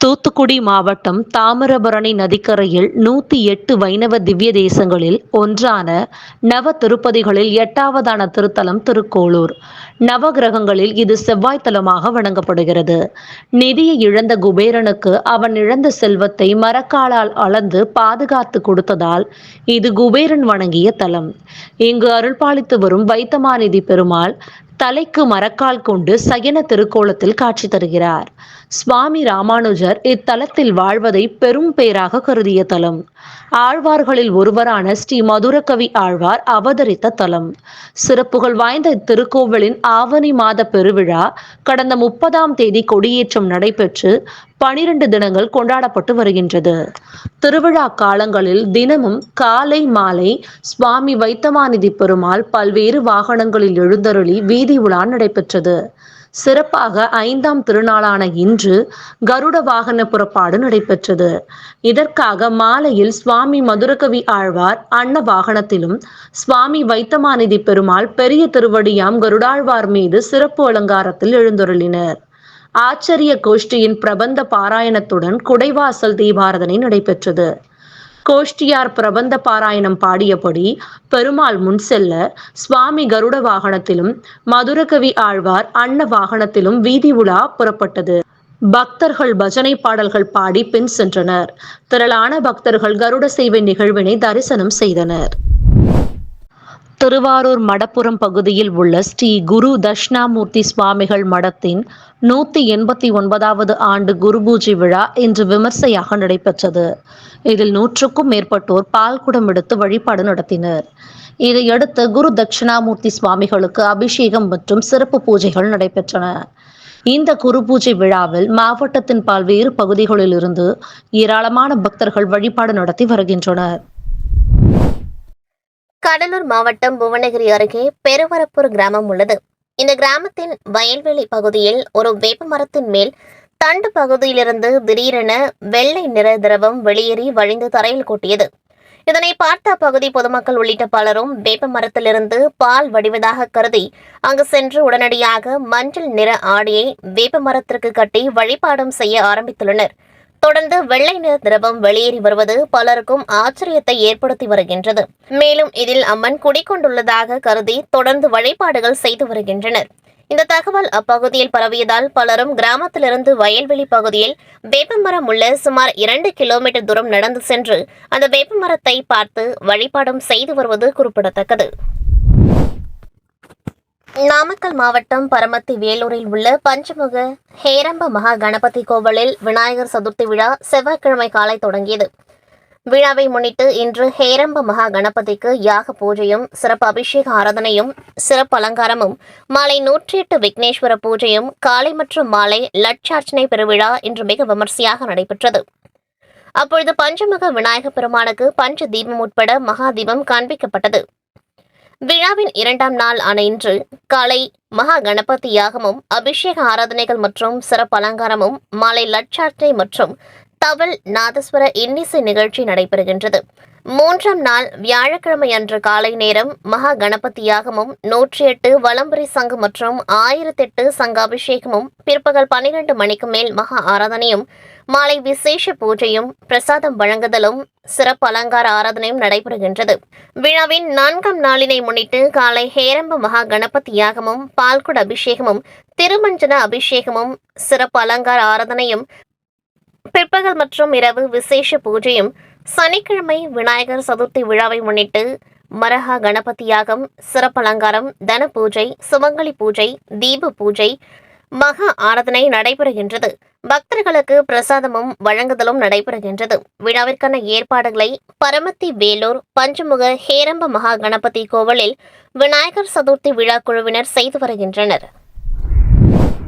தூத்துக்குடி மாவட்டம் தாமிரபரணி நதிக்கரையில் நூத்தி எட்டு வைணவ திவ்ய தேசங்களில் ஒன்றான நவ திருப்பதிகளில் எட்டாவதான திருத்தலம் திருக்கோளூர். நவகிரகங்களில் இது செவ்வாய் தலமாக வணங்கப்படுகிறது. நிதியை இழந்த குபேரனுக்கு அவன் இழந்த செல்வத்தை மரக்காலால் அளந்து பாதுகாத்து கொடுத்ததால் இது குபேரன் வணங்கிய தலம். இங்கு அருள்பாலித்து வரும் வைத்தமாநிதி பெருமாள் தலைக்கு மரக்கால் கொண்டு சயன திருக்கோலத்தில் காட்சி தருகிறார். சுவாமி ராமானுஜர் இத்தலத்தில் வாழ்வதை பெரும் பேராக கருதிய தலம். ஆழ்வார்களில் ஒருவரான ஸ்ரீ மதுரகவி ஆழ்வார் அவதரித்த தலம். சிறப்புகள் வாய்ந்த இத்திருக்கோவிலின் ஆவணி மாத பெருவிழா கடந்த முப்பதாம் தேதி கொடியேற்றம் நடைபெற்று பனிரெண்டு தினங்கள் கொண்டாடப்பட்டு வருகின்றது. திருவிழா காலங்களில் தினமும் காலை மாலை சுவாமி வைத்தமாநிதி பெருமாள் பல்வேறு வாகனங்களில் எழுந்தருளி வீதி உலா நடைபெற்றது. சிறப்பாக ஐந்தாம் திருநாளான இன்று கருட வாகன புறப்பாடு நடைபெற்றது. இதற்காக மாலையில் சுவாமி மதுரகவி ஆழ்வார் அன்ன வாகனத்திலும் சுவாமி வைத்தமாநிதி பெருமாள் பெரிய திருவடியாம் கருடாழ்வார் மீது சிறப்பு அலங்காரத்தில் எழுந்தருளினர். ஆச்சரிய கோஷ்டியின் பிரபந்த பாராயணத்துடன் குடைவாசல் தீபாரதனை நடைபெற்றது. கோஷ்டியார் பிரபந்த பாராயணம் பாடியபடி பெருமாள் முன் செல்ல சுவாமி கருட வாகனத்திலும் மதுரகவி ஆழ்வார் அன்ன வாகனத்திலும் வீதி உலா புறப்பட்டது. பக்தர்கள் பஜனை பாடல்கள் பாடி பின் சென்றனர். திரளான பக்தர்கள் கருட சேவை நிகழ்வினை தரிசனம் செய்தனர். திருவாரூர் மடப்புறம் பகுதியில் உள்ள ஸ்ரீ குரு தட்சிணாமூர்த்தி சுவாமிகள் மடத்தின் நூத்தி எண்பத்தி ஒன்பதாவது ஆண்டு குரு பூஜை விழா இன்று விமர்சையாக நடைபெற்றது. இதில் நூற்றுக்கும் மேற்பட்டோர் பால் குடம் எடுத்து வழிபாடு நடத்தினர். இதையடுத்து குரு தட்சிணாமூர்த்தி சுவாமிகளுக்கு அபிஷேகம் மற்றும் சிறப்பு பூஜைகள் நடைபெற்றன. இந்த குரு பூஜை விழாவில் மாவட்டத்தின் பல்வேறு பகுதிகளிலிருந்து ஏராளமான பக்தர்கள் வழிபாடு நடத்தி வருகின்றனர். கடலூர் மாவட்டம் புவனகிரி அருகே பெருவரப்பூர் கிராமம் உள்ளது. இந்த கிராமத்தின் வயல்வெளி பகுதியில் ஒரு வேப்ப மரத்தின் மேல் தண்டு பகுதியிலிருந்து திடீரென வெள்ளை நிற திரவம் வெளியேறி வழிந்து தரையில் கொட்டியது. இதனை பார்த்த அப்பகுதி பொதுமக்கள் உள்ளிட்ட பலரும் வேப்ப மரத்திலிருந்து பால் வடிவதாக கருதி அங்கு சென்று உடனடியாக மஞ்சள் நிற ஆடியை வேப்ப மரத்திற்கு கட்டி வழிபாடும் செய்ய ஆரம்பித்துள்ளனர். தொடர்ந்து வெள்ளை நிற திரவம் வெளியேறி வருவது பலருக்கும் ஆச்சரியத்தை ஏற்படுத்தி வருகின்றது. மேலும் இதில் அம்மன் குடிக்கொண்டுள்ளதாக கருதி தொடர்ந்து வழிபாடுகள் செய்து வருகின்றனர். இந்த தகவல் அப்பகுதியில் பரவியதால் பலரும் கிராமத்திலிருந்து வயல்வெளி பகுதியில் வேப்பமரம் உள்ள சுமார் இரண்டு கிலோமீட்டர் தூரம் நடந்து சென்று அந்த வேப்பமரத்தை பார்த்து வழிபாடும் செய்து வருவது குறிப்பிடத்தக்கது. நாமக்கல் மாவட்டம் பரமத்தி வேலூரில் உள்ள பஞ்சமுக ஹேரம்ப மகா கணபதி கோவிலில் விநாயகர் சதுர்த்தி விழா செவ்வாய்க்கிழமை காலை தொடங்கியது. விழாவை முன்னிட்டு இன்று ஹேரம்ப மகா கணபதிக்கு யாக பூஜையும் சிறப்பு அபிஷேக ஆராதனையும் சிறப்பு அலங்காரமும் மாலை நூற்றி எட்டு விக்னேஸ்வர பூஜையும் காலை மற்றும் மாலை லட்சார்ச்சனை பெருவிழா இன்று மிக விமர்சையாக நடைபெற்றது. அப்பொழுது பஞ்சமுக விநாயகப் பெருமானுக்கு பஞ்ச தீபம் உட்பட மகா தீபம் காண்பிக்கப்பட்டது. விழாவின் இரண்டாம் நாள் ஆன இன்று காலை மகா கணபதி யாகமும் அபிஷேக ஆராதனைகள் மற்றும் சிறப்பு அலங்காரமும் மாலை லட்சார்ச்சனை மற்றும் தவல் நாதஸ்வர இன்னிசை நிகழ்ச்சி நடைபெறுகின்றது. மூன்றாம் நாள் வியாழக்கிழமை அன்று காலை நேரம் மகா கணபதி யாகமும் நூற்றி எட்டு வலம்புரி சங்கு மற்றும் ஆயிரத்தெட்டு சங்க அபிஷேகமும் பிற்பகல் பனிரெண்டு மணிக்கு மேல் மகா ஆராதனையும் மாலை விசேஷ பூஜையும் பிரசாதம் வழங்குதலும் சிறப்பு அலங்கார ஆராதனையும் நடைபெறுகின்றது. விழாவின் நான்காம் நாளினை முன்னிட்டு காலை ஹேரம்ப மகா கணபதி யாகமும் பால்குட அபிஷேகமும் திருமஞ்சன அபிஷேகமும் சிறப்பு அலங்கார ஆராதனையும் பிற்பகல் மற்றும் இரவு விசேஷ பூஜையும் சனிக்கிழமை விநாயகர் சதுர்த்தி விழாவை முன்னிட்டு மரஹா கணபதி யாகம் சிறப்பு அலங்காரம் தன பூஜை சுமங்கலி பூஜை தீப பூஜை மகா ஆராதனை நடைபெறுகின்றது. பக்தர்களுக்கு பிரசாதமும் வழங்குதலும் நடைபெறுகின்றது. விழாவிற்கான ஏற்பாடுகளை பரமத்தி வேலூர் பஞ்சமுக ஹேரம்ப மகா கணபதி கோவிலில் விநாயகர் சதுர்த்தி விழா குழுவினர் செய்து வருகின்றனர்.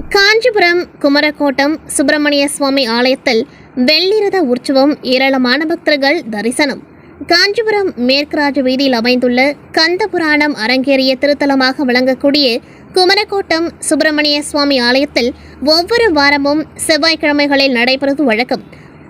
காஞ்சிபுரம் குமரக்கோட்டம் சுப்பிரமணிய சுவாமி ஆலயத்தில் வெள்ளிரத உற்சவம் ஏராளமான பக்தர்கள் தரிசனம். காஞ்சிபுரம் மேற்குராஜ வீதியில் அமைந்துள்ள கந்த புராணம் அரங்கேறிய திருத்தலமாக விளங்கக்கூடிய குமரக்கோட்டம் சுப்பிரமணிய சுவாமி ஆலயத்தில் ஒவ்வொரு வாரமும் செவ்வாய்க்கிழமைகளில் நடைபெறுவது வழக்கம்.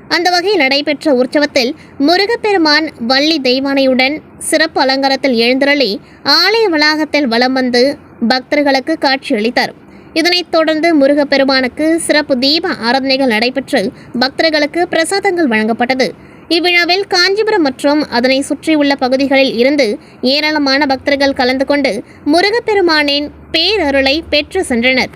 அந்த வகையில் நடைபெற்ற உற்சவத்தில் முருகப்பெருமான் வள்ளி தெய்வானையுடன் சிறப்பு அலங்காரத்தில் எழுந்தருளி ஆலய வளாகத்தில் வலம் வந்து பக்தர்களுக்கு காட்சியளித்தார் இதனைத் தொடர்ந்து முருகப்பெருமானுக்கு சிறப்பு தீப ஆராதனைகள் நடைபெற்று பக்தர்களுக்கு பிரசாதங்கள் வழங்கப்பட்டது. இவ்விழாவில் காஞ்சிபுரம் மற்றும் அதனை சுற்றியுள்ள பகுதிகளில் இருந்து ஏராளமான பக்தர்கள் கலந்து கொண்டு முருகப்பெருமானின் பேரருளை பெற்று சென்றனர்.